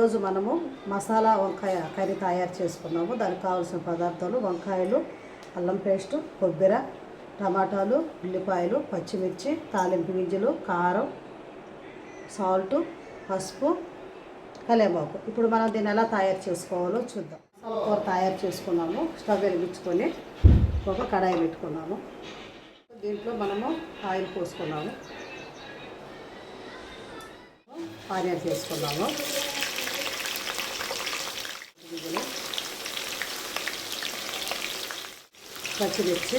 ఈరోజు మనము మసాలా వంకాయ కర్రీ తయారు చేసుకున్నాము. దానికి కావాల్సిన పదార్థాలు వంకాయలు అల్లం పేస్టు కొబ్బరి టమాటాలు ఉల్లిపాయలు పచ్చిమిర్చి తాలింపు గింజలు కారం సాల్ట్ పసుపు కలేమాకు ఇప్పుడు మనం దీన్ని ఎలా తయారు చేసుకోవాలో చూద్దాం. మసాలా కూర తయారు చేసుకున్నాము. స్టవ్ వెలిగించుకొని ఒక కడాయి పెట్టుకున్నాము. దీంట్లో మనము ఆయిల్ పోసుకున్నాము. ఆనియన్స్ చేసుకున్నాము గింజలు పచ్చిమిర్చి.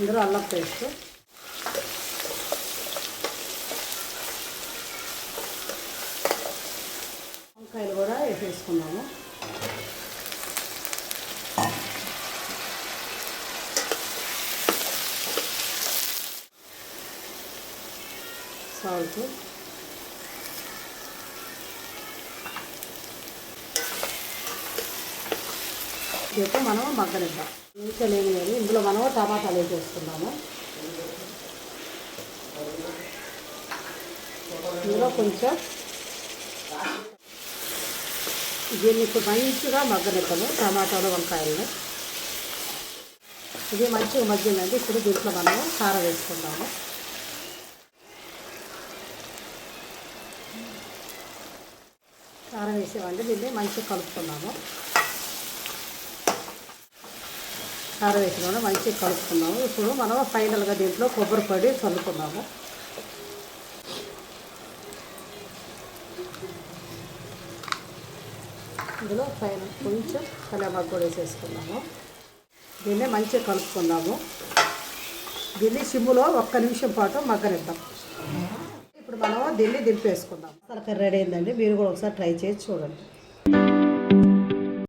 ఇందులో అల్లం పేస్ట్. వంకాయలు కూడా వేసేసుకున్నాము. సాల్ట్. ఇప్పుడు మనం మగ్గనిద్దాం. ఇంకా లేని కానీ ఇందులో మనం టమాటాలు వేసేసుకున్నాము ఇందులో కొంచెం దీన్ని ఇప్పుడు మంచిగా మగ్గనిద్దాము టమాటాలు వంకాయలు ఇది మంచిగా మగ్గిందండి. ఇప్పుడు దీంట్లో మనము కారం వేసుకుందాము. కారం వేసేవండి. దీన్ని మంచిగా కలుపుకున్నాము కారం వేసిన మంచిగా కలుపుకున్నాము. ఇప్పుడు మనం ఫైనల్గా దీంట్లో కొబ్బరి పొడి చల్లుకున్నాము. ఇందులో పైన కొంచెం కలేమాకు కూడా వేసేసుకున్నాము. దీన్ని మంచిగా కలుపుకుందాము దీన్ని సిమ్ములో ఒక్క నిమిషం పాటు మగ్గనిద్దాం. ఇప్పుడు మనం దీన్ని దింపేసుకుందాం. తలకర్రీ రెడీ అయిందండి. మీరు కూడా ఒకసారి ట్రై చేసి చూడండి.